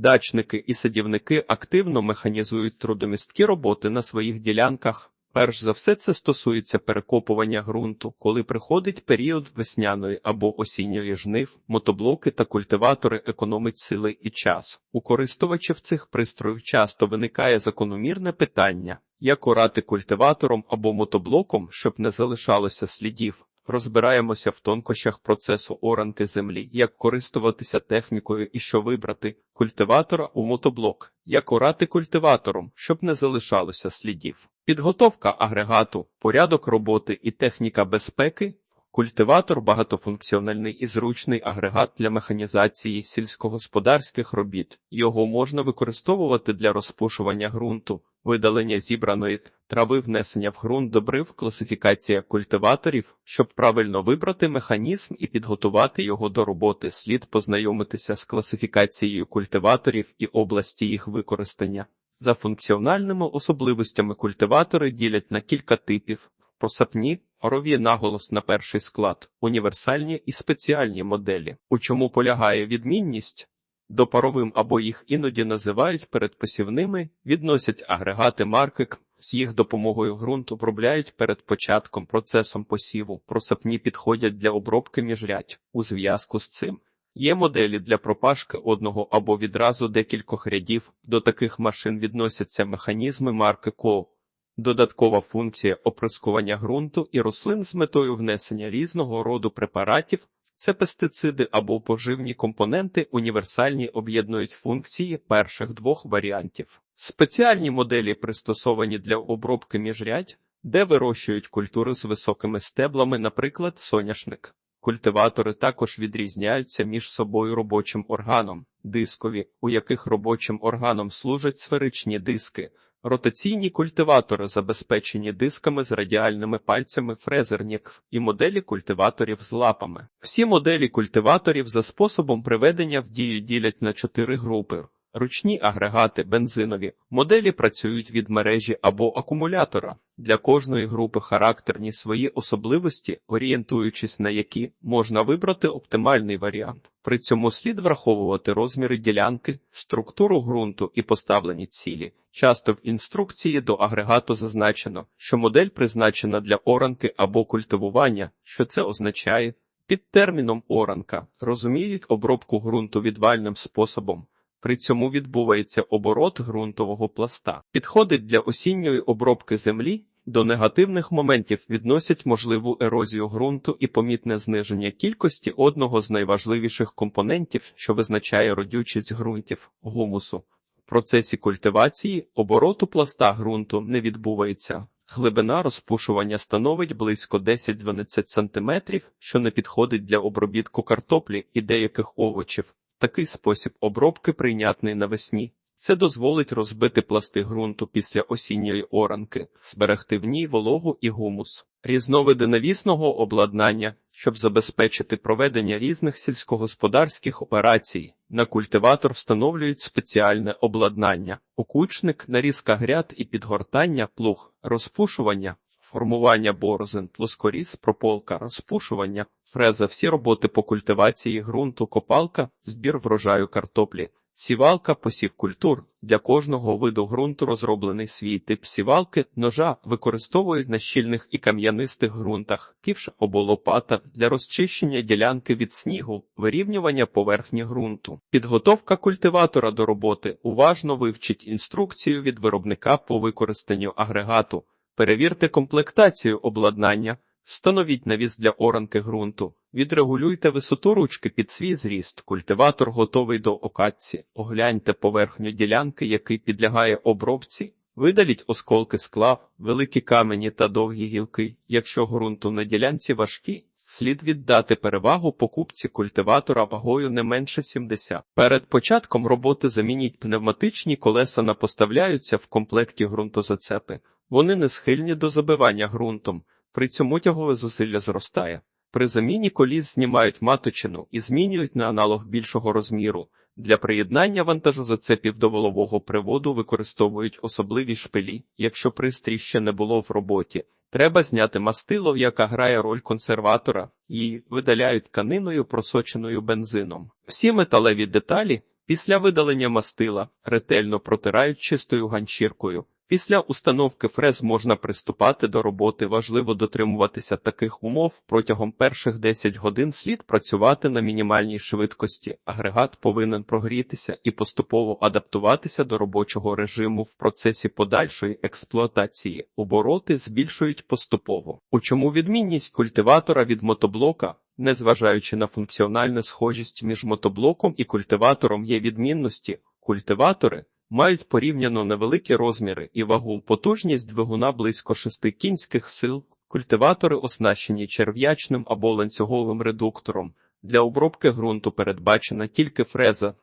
Дачники і садівники активно механізують трудомісткі роботи на своїх ділянках. Перш за все, це стосується перекопування ґрунту, коли приходить період весняної або осінньої жнив, мотоблоки та культиватори економить сили і час. У користувачів цих пристроїв часто виникає закономірне питання, як орати культиватором або мотоблоком, щоб не залишалося слідів. Розбираємося в тонкощах процесу оранки землі, як користуватися технікою і що вибрати культиватора у мотоблок, як орати культиватором, щоб не залишалося слідів. Підготовка агрегату, порядок роботи і техніка безпеки. Культиватор багатофункціональний і зручний агрегат для механізації сільськогосподарських робіт. Його можна використовувати для розпушування ґрунту, видалення зібраної трави, внесення в ґрунт добрив, класифікація культиваторів. Щоб правильно вибрати механізм і підготувати його до роботи, слід познайомитися з класифікацією культиваторів і області їх використання. За функціональними особливостями культиватори ділять на кілька типів: просапні, орові наголос на перший склад, універсальні і спеціальні моделі. У чому полягає відмінність? До паровим або їх іноді називають передпосівними, відносять агрегати марки К. З їх допомогою ґрунт обробляють перед початком процесом посіву. Просапні підходять для обробки міжрядь. У зв'язку з цим Є моделі для пропашки одного або відразу декількох рядів. До таких машин відносяться механізми марки КО. Додаткова функція оприскування ґрунту і рослин з метою внесення різного роду препаратів. Це пестициди або поживні компоненти універсальні об'єднують функції перших двох варіантів. Спеціальні моделі пристосовані для обробки міжрядь, де вирощують культури з високими стеблами, наприклад, соняшник. Культиватори також відрізняються між собою робочим органом, дискові, у яких робочим органом служать сферичні диски. Ротаційні культиватори забезпечені дисками з радіальними пальцями фрезернік і моделі культиваторів з лапами. Всі моделі культиваторів за способом приведення в дію ділять на чотири групи. Ручні агрегати бензинові моделі працюють від мережі або акумулятора. Для кожної групи характерні свої особливості, орієнтуючись на які можна вибрати оптимальний варіант. При цьому слід враховувати розміри ділянки, структуру ґрунту і поставлені цілі. Часто в інструкції до агрегату зазначено, що модель призначена для оранки або культивування, що це означає. Під терміном оранка розуміють обробку ґрунту відвальним способом. При цьому відбувається оборот ґрунтового пласта. Підходить для осінньої обробки землі. До негативних моментів відносять можливу ерозію ґрунту і помітне зниження кількості одного з найважливіших компонентів, що визначає родючість ґрунтів гумусу. В процесі культивації обороту пласта ґрунту не відбувається. Глибина розпушування становить близько 10-12 см, що не підходить для обробітку картоплі і деяких овочів. Такий спосіб обробки прийнятний навесні. Це дозволить розбити пласти ґрунту після осінньої оранки, зберегти в ній вологу і гумус. Різновиди навісного обладнання, щоб забезпечити проведення різних сільськогосподарських операцій, на культиватор встановлюють спеціальне обладнання, окучник, нарізка гряд і підгортання, плуг, розпушування, формування борозин, плоскоріз, прополка, розпушування, фреза, всі роботи по культивації ґрунту, копалка, збір врожаю картоплі, сівалка, посів культур. Для кожного виду ґрунту розроблений свій тип сівалки, ножа використовують на щільних і кам'янистих ґрунтах, ківш або лопата для розчищення ділянки від снігу, вирівнювання поверхні ґрунту. Підготовка культиватора до роботи уважно вивчить інструкцію від виробника по використанню агрегату. Перевірте комплектацію обладнання, встановіть навіс для оранки ґрунту, відрегулюйте висоту ручки під свій зріст, культиватор готовий до окатці, огляньте поверхню ділянки, який підлягає обробці, видаліть осколки скла, великі камені та довгі гілки. Якщо ґрунту на ділянці важкі, слід віддати перевагу покупці культиватора вагою не менше 70. Перед початком роботи замініть пневматичні колеса на поставляються в комплекті ґрунтозацепи. Вони не схильні до забивання ґрунтом, при цьому тягове зусилля зростає. При заміні коліс знімають маточину і змінюють на аналог більшого розміру. Для приєднання вантажозацепів до волового приводу використовують особливі шпилі, якщо пристрій ще не було в роботі. Треба зняти мастило, яка грає роль консерватора, і видаляють тканиною, просоченою бензином. Всі металеві деталі Після видалення мастила ретельно протирають чистою ганчіркою. Після установки фрез можна приступати до роботи. Важливо дотримуватися таких умов. Протягом перших 10 годин слід працювати на мінімальній швидкості. Агрегат повинен прогрітися і поступово адаптуватися до робочого режиму в процесі подальшої експлуатації. Обороти збільшують поступово. У чому відмінність культиватора від мотоблока? Незважаючи на функціональну схожість між мотоблоком і культиватором є відмінності. Культиватори мають порівняно невеликі розміри і вагу, потужність двигуна близько 6 кінських сил. Культиватори оснащені черв'ячним або ланцюговим редуктором. Для обробки ґрунту передбачена тільки фреза.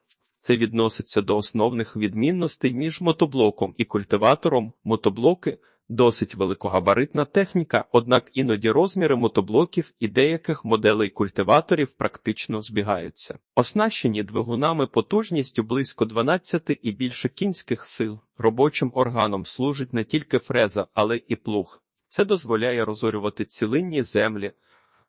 Це відноситься до основних відмінностей між мотоблоком і культиватором. Мотоблоки досить великогабаритна техніка, однак іноді розміри мотоблоків і деяких моделей культиваторів практично збігаються. Оснащені двигунами потужністю близько 12 і більше кінських сил. Робочим органом служить не тільки фреза, але і плуг. Це дозволяє розорювати цілинні землі.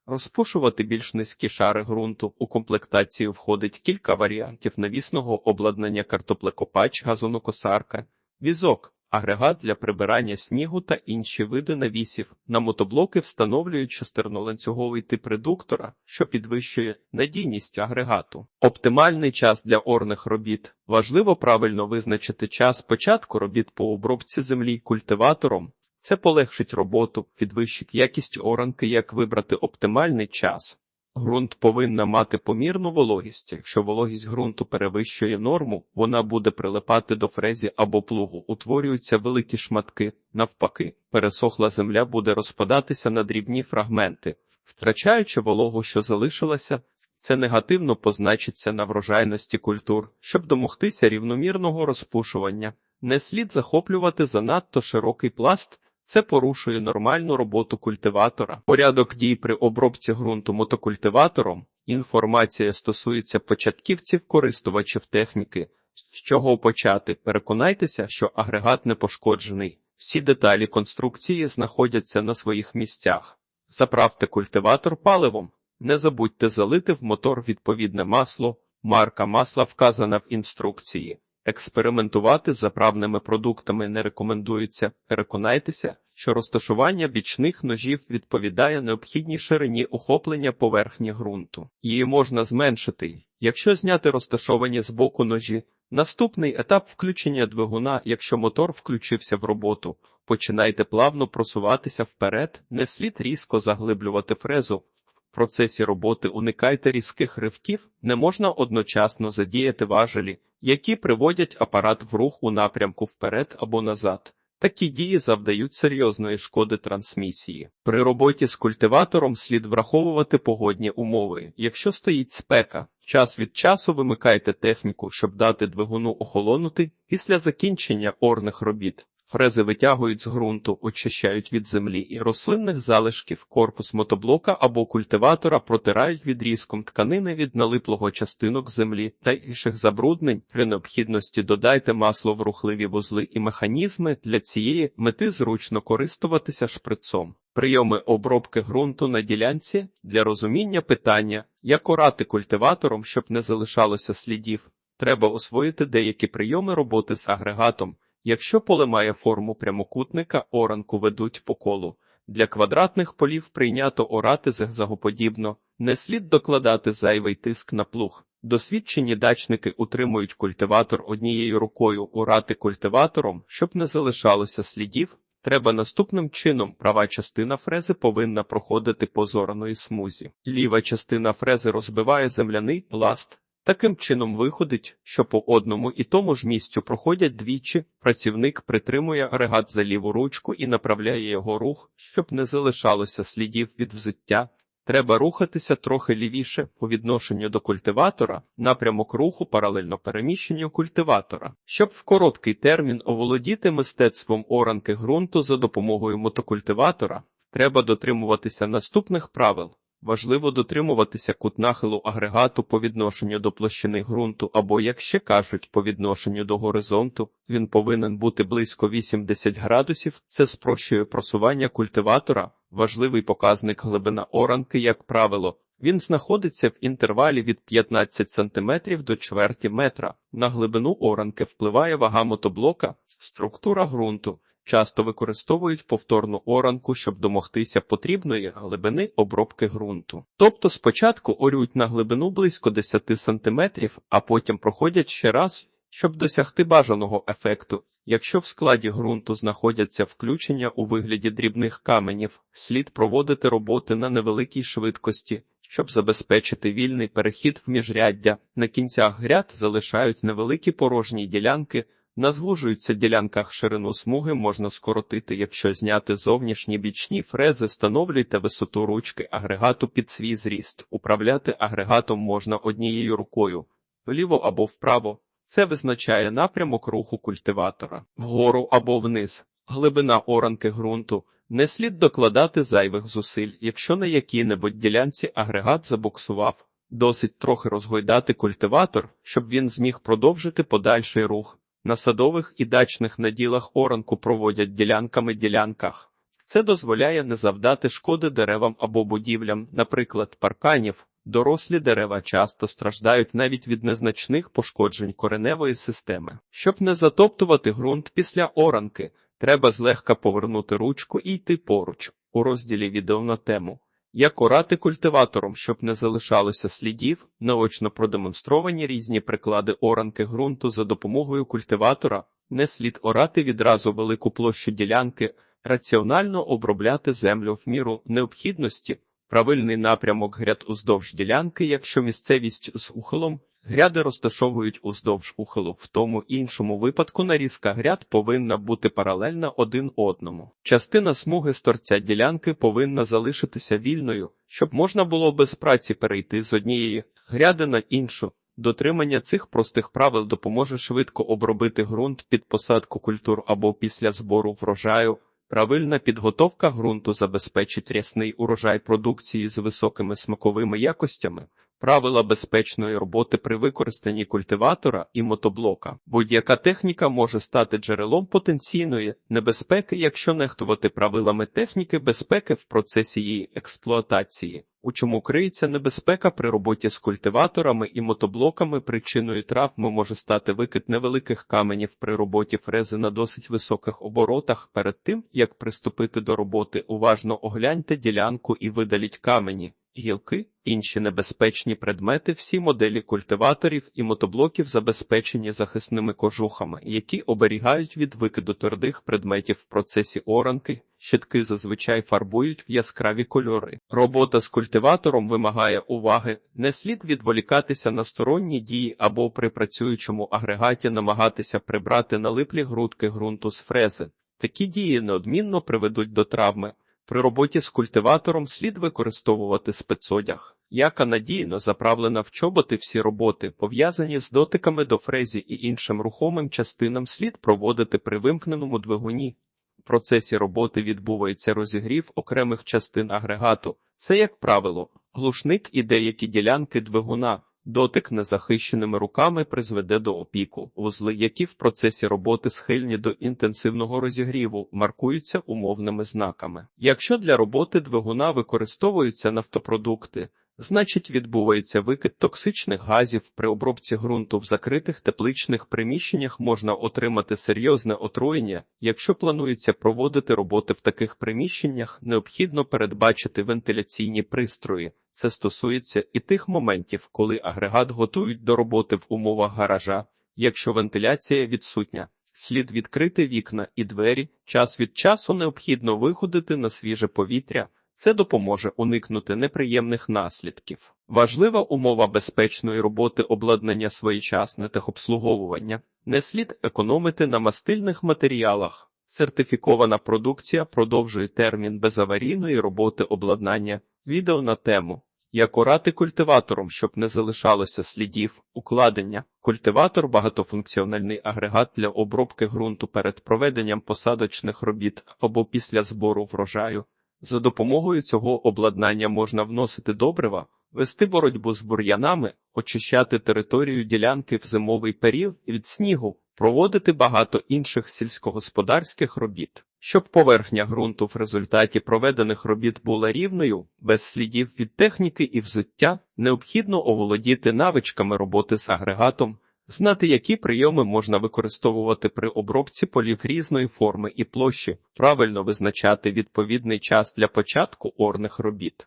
Розпушувати більш низькі шари ґрунту у комплектацію входить кілька варіантів навісного обладнання картоплекопач, газонокосарка, візок, агрегат для прибирання снігу та інші види навісів. На мотоблоки встановлюють шестерноланцюговий тип редуктора, що підвищує надійність агрегату. Оптимальний час для орних робіт. Важливо правильно визначити час початку робіт по обробці землі культиватором. Це полегшить роботу, підвищить якість оранки, як вибрати оптимальний час. Ґрунт повинна мати помірну вологість. Якщо вологість ґрунту перевищує норму, вона буде прилипати до фрезі або плугу, утворюються великі шматки. Навпаки, пересохла земля буде розпадатися на дрібні фрагменти, втрачаючи вологу, що залишилася. Це негативно позначиться на врожайності культур, щоб домогтися рівномірного розпушування. Не слід захоплювати занадто широкий пласт. Це порушує нормальну роботу культиватора. Порядок дій при обробці ґрунту мотокультиватором. Інформація стосується початківців користувачів техніки. З чого почати? Переконайтеся, що агрегат не пошкоджений. Всі деталі конструкції знаходяться на своїх місцях. Заправте культиватор паливом. Не забудьте залити в мотор відповідне масло. Марка масла вказана в інструкції. Експериментувати з заправними продуктами не рекомендується. Переконайтеся, що розташування бічних ножів відповідає необхідній ширині охоплення поверхні ґрунту. Її можна зменшити, якщо зняти розташовані з боку ножі. Наступний етап включення двигуна, якщо мотор включився в роботу, починайте плавно просуватися вперед, не слід різко заглиблювати фрезу. В процесі роботи уникайте різких ривків, не можна одночасно задіяти важелі, які приводять апарат в рух у напрямку вперед або назад. Такі дії завдають серйозної шкоди трансмісії. При роботі з культиватором слід враховувати погодні умови. Якщо стоїть спека, час від часу вимикайте техніку, щоб дати двигуну охолонути після закінчення орних робіт. Фрези витягують з ґрунту, очищають від землі і рослинних залишків корпус мотоблока або культиватора протирають відрізком тканини від налиплого частинок землі та інших забруднень. При необхідності додайте масло в рухливі вузли і механізми. Для цієї мети зручно користуватися шприцом. Прийоми обробки ґрунту на ділянці для розуміння питання, як орати культиватором, щоб не залишалося слідів. Треба освоїти деякі прийоми роботи з агрегатом. Якщо поле має форму прямокутника, оранку ведуть по колу. Для квадратних полів прийнято орати зигзагоподібно, не слід докладати зайвий тиск на плуг. Досвідчені дачники утримують культиватор однією рукою орати культиватором, щоб не залишалося слідів. Треба наступним чином права частина фрези повинна проходити по зораної смузі. Ліва частина фрези розбиває земляний пласт. Таким чином виходить, що по одному і тому ж місцю проходять двічі, працівник притримує агрегат за ліву ручку і направляє його рух, щоб не залишалося слідів від взуття. Треба рухатися трохи лівіше по відношенню до культиватора, напрямок руху паралельно переміщенню культиватора. Щоб в короткий термін оволодіти мистецтвом оранки ґрунту за допомогою мотокультиватора, треба дотримуватися наступних правил. Важливо дотримуватися кут нахилу агрегату по відношенню до площини ґрунту або, як ще кажуть, по відношенню до горизонту. Він повинен бути близько 80 градусів. Це спрощує просування культиватора. Важливий показник глибина оранки, як правило, Він знаходиться в інтервалі від 15 см до чверті метра. На глибину оранки впливає вага мотоблока, структура ґрунту. Часто використовують повторну оранку, щоб домогтися потрібної глибини обробки ґрунту. Тобто спочатку орють на глибину близько 10 см, а потім проходять ще раз, щоб досягти бажаного ефекту. Якщо в складі ґрунту знаходяться включення у вигляді дрібних каменів, слід проводити роботи на невеликій швидкості, щоб забезпечити вільний перехід в міжряддя. На кінцях гряд залишають невеликі порожні ділянки. На звужуються ділянках ширину смуги можна скоротити, якщо зняти зовнішні бічні фрези, встановлюйте висоту ручки агрегату під свій зріст. Управляти агрегатом можна однією рукою, вліво або вправо. Це визначає напрямок руху культиватора вгору або вниз. Глибина оранки ґрунту. Не слід докладати зайвих зусиль, якщо на якій-небудь ділянці агрегат забуксував. Досить трохи розгойдати культиватор, щоб він зміг продовжити подальший рух. На садових і дачних наділах оранку проводять ділянками ділянках. Це дозволяє не завдати шкоди деревам або будівлям, наприклад, парканів. Дорослі дерева часто страждають навіть від незначних пошкоджень кореневої системи. Щоб не затоптувати ґрунт після оранки, треба злегка повернути ручку і йти поруч. У розділі відео на тему як орати культиватором, щоб не залишалося слідів, наочно продемонстровані різні приклади оранки ґрунту за допомогою культиватора, не слід орати відразу велику площу ділянки, раціонально обробляти землю в міру необхідності, правильний напрямок гряд уздовж ділянки, якщо місцевість з ухилом, гряди розташовують уздовж ухилу, в тому іншому випадку нарізка гряд повинна бути паралельна один одному. Частина смуги з торця ділянки повинна залишитися вільною, щоб можна було без праці перейти з однієї гряди на іншу. Дотримання цих простих правил допоможе швидко обробити ґрунт під посадку культур або після збору врожаю. Правильна підготовка ґрунту забезпечить рясний урожай продукції з високими смаковими якостями. Правила безпечної роботи при використанні культиватора і мотоблока. Будь-яка техніка може стати джерелом потенційної небезпеки, якщо нехтувати правилами техніки безпеки в процесі її експлуатації. У чому криється небезпека при роботі з культиваторами і мотоблоками причиною травми може стати викид невеликих каменів при роботі фрези на досить високих оборотах. Перед тим як приступити до роботи, уважно огляньте ділянку і видаліть камені гілки, інші небезпечні предмети, всі моделі культиваторів і мотоблоків забезпечені захисними кожухами, які оберігають від викиду твердих предметів в процесі оранки. Щитки зазвичай фарбують в яскраві кольори. Робота з культиватором вимагає уваги, не слід відволікатися на сторонні дії або при працюючому агрегаті намагатися прибрати налиплі грудки ґрунту з фрези. Такі дії неодмінно приведуть до травми. При роботі з культиватором слід використовувати спецодяг, яка надійно заправлена в чоботи всі роботи, пов'язані з дотиками до фрезі і іншим рухомим частинам слід проводити при вимкненому двигуні. В процесі роботи відбувається розігрів окремих частин агрегату. Це, як правило, глушник і деякі ділянки двигуна. Дотик незахищеними руками призведе до опіку. Вузли, які в процесі роботи схильні до інтенсивного розігріву, маркуються умовними знаками. Якщо для роботи двигуна використовуються нафтопродукти, значить відбувається викид токсичних газів при обробці ґрунту в закритих тепличних приміщеннях можна отримати серйозне отруєння. Якщо планується проводити роботи в таких приміщеннях, необхідно передбачити вентиляційні пристрої. Це стосується і тих моментів, коли агрегат готують до роботи в умовах гаража, якщо вентиляція відсутня. Слід відкрити вікна і двері, час від часу необхідно виходити на свіже повітря, це допоможе уникнути неприємних наслідків. Важлива умова безпечної роботи обладнання своєчасне техобслуговування. Не слід економити на мастильних матеріалах. Сертифікована продукція продовжує термін безаварійної роботи обладнання. Відео на тему як орати культиватором, щоб не залишалося слідів, укладення. Культиватор багатофункціональний агрегат для обробки ґрунту перед проведенням посадочних робіт або після збору врожаю. За допомогою цього обладнання можна вносити добрива, вести боротьбу з бур'янами, очищати територію ділянки в зимовий період від снігу, проводити багато інших сільськогосподарських робіт. Щоб поверхня ґрунту в результаті проведених робіт була рівною, без слідів від техніки і взуття, необхідно оволодіти навичками роботи з агрегатом, знати, які прийоми можна використовувати при обробці полів різної форми і площі, правильно визначати відповідний час для початку орних робіт.